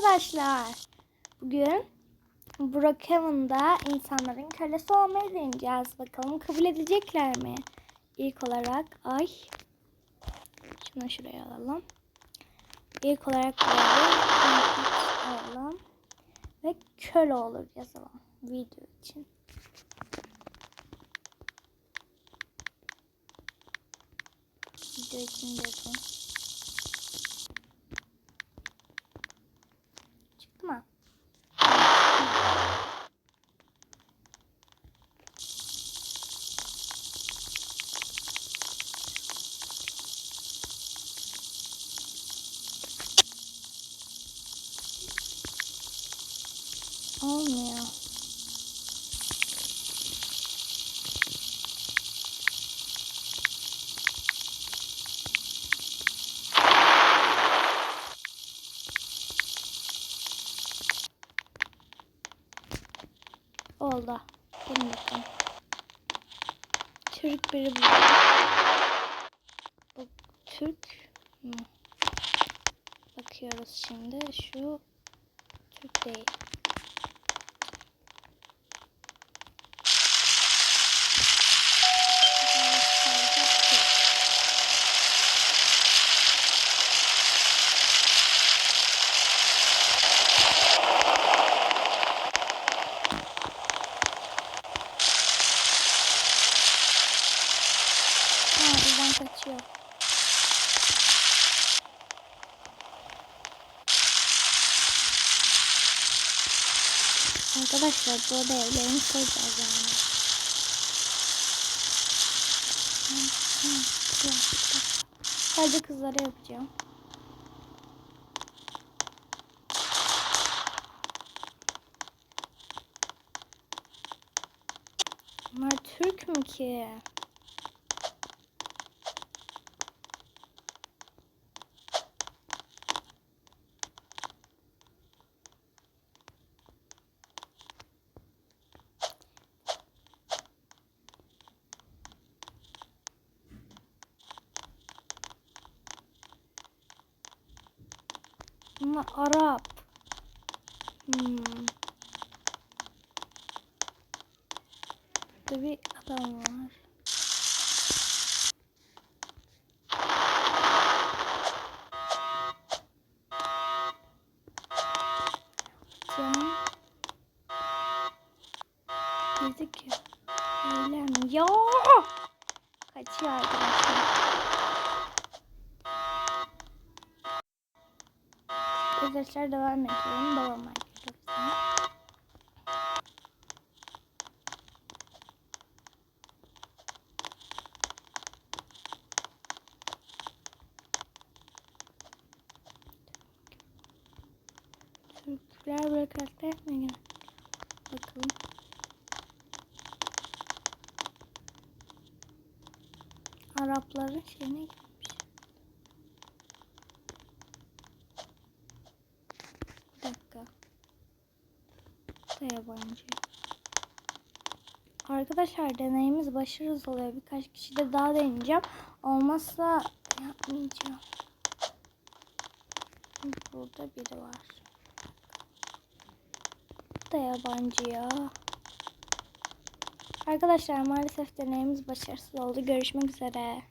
arkadaşlar. Bugün Brookhaven'da insanların kölesi olmayı deneyeceğiz. Bakalım kabul edecekler mi? İlk olarak ay. Şunu şuraya alalım. İlk olarak alalım. Ve köle olur yazalım video için. Video için de mı? Olmuyor. Oldu. Bakalım. Türk biri bu. Bu Türk mü? Bakıyoruz şimdi. Şu Türk değil. Kaçıyor. Arkadaşlar bu arada evlerimi koyacağız yani. Sadece kızlara yapacağım. Bunlar Türk mü ki? Bunlar Arap. Hmm. Burada bir adam var. Dedik ya. Öyle mi? Ya! Kaçıyor arkadaşlar. Arkadaşlar devam ediyorum. Devam ediyorum. Türkler mi? ya? Bakalım. Arapların şeyine gitmiş. Bir dakika. Bu da yabancı. Arkadaşlar deneyimiz başarısız oluyor. Birkaç kişi de daha deneyeceğim. Olmazsa yapmayacağım. Burada biri var. Bu da yabancı ya. Arkadaşlar maalesef deneyimiz başarısız oldu. Görüşmek üzere.